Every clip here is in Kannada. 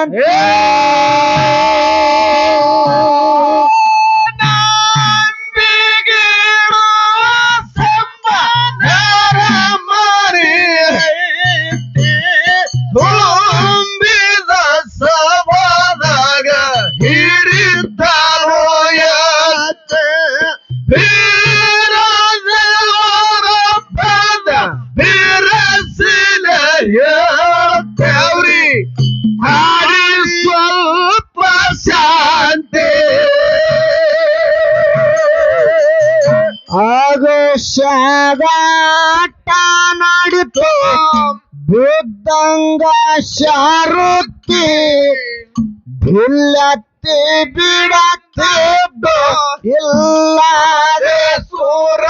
ಶಾಂತಿ ಆಗಶಗಾಟ ನಡಿತು. ಬಿದ್ದಂಗ ಶಾರುತ್ತಿ ಬಿಲ್ಲತ್ತಿ ಬಿಡತ್ತಿ ಇಲ್ಲ ಸೂರತಿ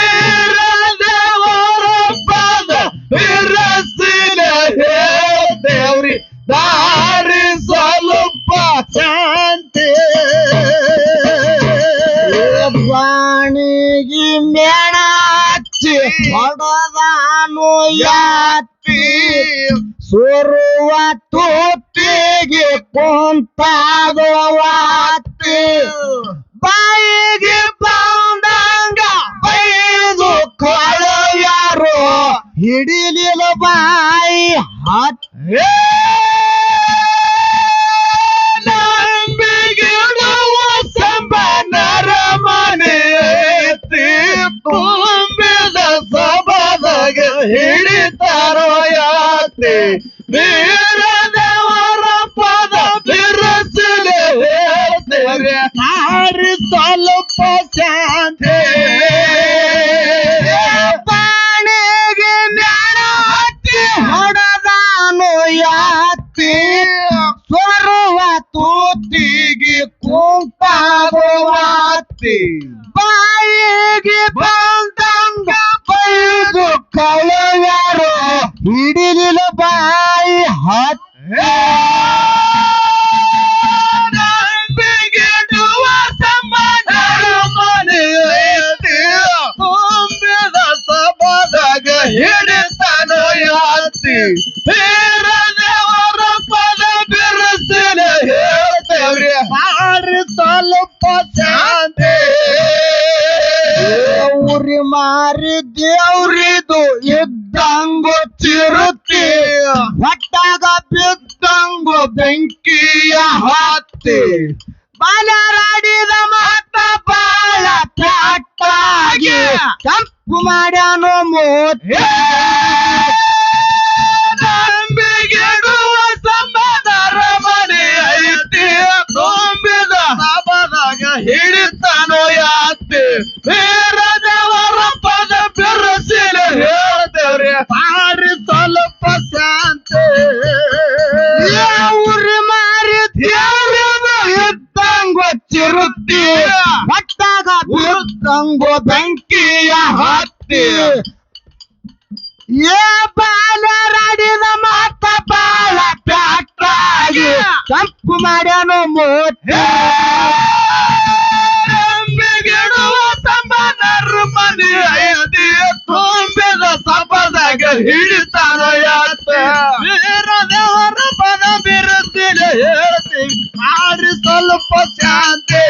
ಹೊಡೆದಾನು ಯಾತಿ ಸುರುವ ತೂತಿಗೆ ಕುಂತಾದು ವಾತಿ? ಬಾಯಿಗೆ ಬಂದಂಗ ಬೈದು ಕಳೆಯಾರು? ಹಿಡಿಲಿಲ್ಲ ಬಾಯಿ ಹತ್. ಯಾತೆ ಬೀರ ದೇವರ ಪದ ಬಿರಸಲೆ ಹೇಳ್ತೇವೆ. ಹಾರಿ ಸ್ವಲ್ಪ ಶಾಂತಿ. ಪಾಣಿಗೆ ಮ್ಯಾಣ ಹತ್ತಿ ಯಾತಿ ಸ್ವರುವ ತೂತಿಗೆ ಕುಂತಾಗುವಾತಿ ಊರಿ ಮಾರಿ ದೇವ್ರಿದು ಇದ್ದಂಗು ಚಿರುತಿ ಹೊಟ್ಟಾಗ ಬಿದ್ದಂಗು ಬೆಂಕಿಯ ಹತ್ತಿ. ಬಾಲರಾಡಿದ ಮಾತ ಬಾಳ ಪ್ಯಾಟಾಗಿ ಕಪ್ಪು ಮಾಡ್ಯಾನು ಮೂತಿ. ಕಂಪು ಮಾಡ್ಯಾನು ಮೋತಿ ಗೆಡುವ ತಮ್ಮನರ ಮನೆ ತುಂಬಿದ ಸಪದಾಗ ಹಿಡಿತಾರ ಯಾತ. ವೀರ ದೇವರ ಪದ ಬಿರುತ್ತಿನ ಹೇಳ್ತೀವಿ ಮಾಡ್ರಿ ಸ್ವಲ್ಪ ಶಾಂತಿ.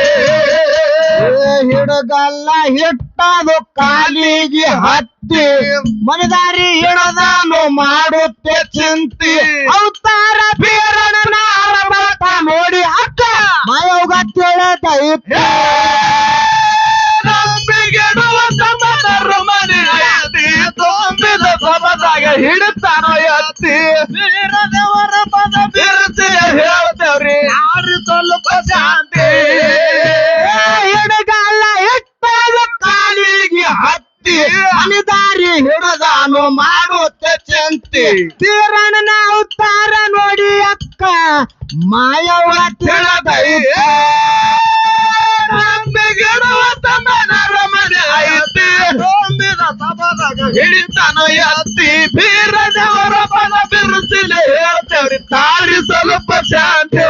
ಹಿಡಗಲ್ಲ ಹಿಟ್ಟದು ಕಾಲಿಗೆ ಹತ್ತಿ. ಮನದಾರಿ ಹೇಳೋದಾನು ಮಾಡುತ್ತೆ ಚಿಂತಿ. ಅವತಾರ ನಾರ ನೋಡಿ ಅಕ್ಕ. ಮಾಯೋಗ ಕೇಳದ ನಂಬಿಗೆಡುವ ತಮ್ಮನರ ಮನೆ ಸಮದಾಗ ಹಿಡಿದ ಮಾಡುತ್ತೆ ಚಂತಿ ಬೀರನ ಅವತಾರ ನೋಡಿ ಅಕ್ಕ. ಮಾಯವ ತಿಳಿದೈತೆ. ನಂಬಿಗೆಡುವ ತಮ್ಮನರ ಮನೆ ಐತಿ. ತುಂಬಿದ ಸಪದಾಗ ಹಿಡಿತಾನ ಎತ್ತಿ ಬೀರ ದೇವರ ಪದ ಬಿರುಸಿಲೆ ಹೇಳ್ತೇವ್ರಿ. ತಾಳಿ ಸ್ವಲ್ಪ ಶಾಂತಿ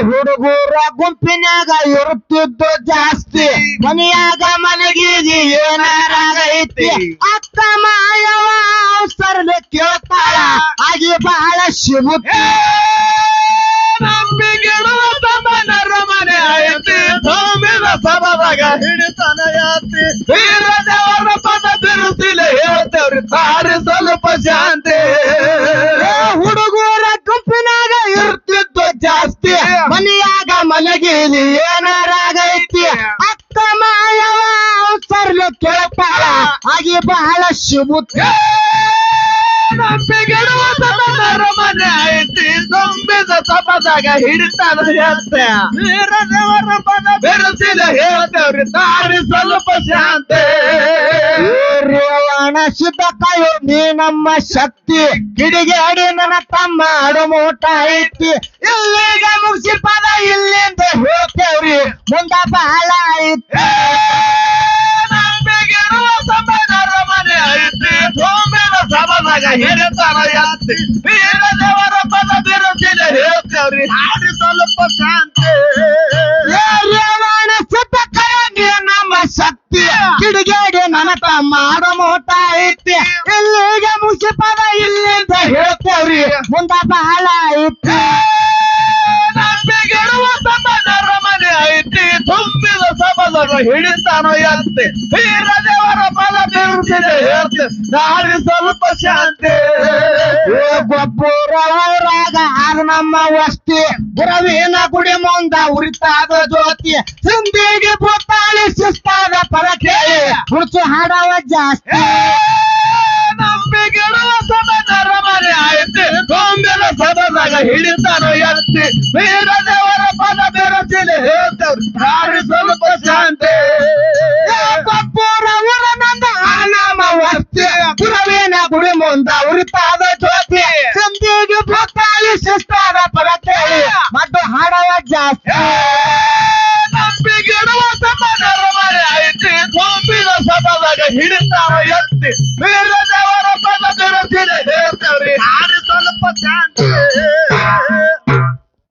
ಹುಡುಗರ ಗುಂಪಿನಾಗ ಇರುತ್ತಿದ್ದು ಜಾಸ್ತಿ ಮನೆಯಾಗ ಮಲಗಿದಿ ಏನಾರಾಗೈತಿ ಅಕ್ಕ ಮಾಯವ ಅವಸರಲೆ ಕೇಳ್ತಾಳ ಆಗಿ ಬಹಳ ಶಿಬುತ್ತಿ ನಂಬಿಗೆಡುವ ತಮ್ಮನರ ಮನೆ ಐತಿ ತುಂಬಿದ ಸಭದಾಗ ಹಿಡಿತಾನ ಎತ್ತಿ ಬೀರ ದೇವರ ಪದ ಬಿರುಸಿಲೆ ಹೇಳ್ತೇವ್ರಿ ತಾಳಿ ಸ್ವಲ್ಪ ಶಾಂತಿ ಏ ಶಿಬುತ್ತಿ ನಂಬಿಗೆಡುವ ಮನೆ ಐತಿ. ತುಂಬಿದ ಸಪದಾಗ ಹಿಡಿತಾನ ಹೇಳ್ತೆ ವೀರ ದೇವರ ಪದ ಬೆರೆಸಿದ ಹೇಳ್ತೇವ್ರಿ ದಾರಿ ಸ್ವಲ್ಪ ಶಾಂತೆ. ಕಾಯೋ ನೀ ನಮ್ಮ ಶಕ್ತಿ. ಕಿಡಿಗೆ ಅಡಿ ನನ್ನ ತಮ್ಮ ಅಡುಮೂಟ ಐತಿ. ಇಲ್ಲಿಗೆ ಮುಗಿಸಿ ಪದ ಇಲ್ಲಿಂದ ಹೋಗ್ತೇವ್ರಿ. ಮುಂದ ಬಹಳ ಐತಿ. ಸಪದಾಗ ಹಿಡಿತಾನ ಎತ್ತಿ ವೀರ ದೇವರ ಪದ ಬೆರೆಸಿದ. ಹೇಳ್ತೇವ್ರಿ. ಹಾಡಿ ಸ್ವಲ್ಪ ಶಾಂತಿ. ನಮ್ಮ ಶಕ್ತಿ. ಕಿಡಿಗೇಡಿ ನನ್ನ ಮಾಡ ಮೋಟ ಐತಿ. ಇಲ್ಲಿಗೆ ಮುಖ್ಯ ಪದ ಇಲ್ಲಿಂದ ಹೇಳ್ತೇವ್ರಿ. ಮುಂದ ಬಹಳ ಐತಿ. ನಂಬಿಗಿರುವ ತಮ್ಮನರ ಮನೆ ಐತಿ. ತುಂಬಿದ ಸಭದಾಗ ಹಿಡಿತಾನೋ ಎತ್ತಿ ವೀರ ದೇವರ ಪದ ಬಿರುಸಿದೆ. ನಾಡಿ ಸ್ವಲ್ಪ ಶಾಂತಿ. ಗೊಬ್ಬರ ಊರಾಗ ಆದ ನಮ್ಮ ವಸ್ತಿ. ಗುರವಿನ ಗುಡಿ ಮುಂದ ಉರಿತಾದ ಜ್ಯೋತಿ. ಸಿಂಧಿಗೆ ಪುತ್ತಾಳಿ ಶಿಸ್ತಾದ ಪರಕೆ. ಹುಡ್ಸು ಹಾಡವ ಜಾಸ್ತಿ. ನಂಬಿಗೆಡುವ ಸಭದರ ಮನೆ ಆಯ್ತು. ತುಂಬಿದ ಸದನಾಗ ಹಿಡಿತಾನೋ ಎತ್ತಿ. ಸಿಂಧಿಗೆ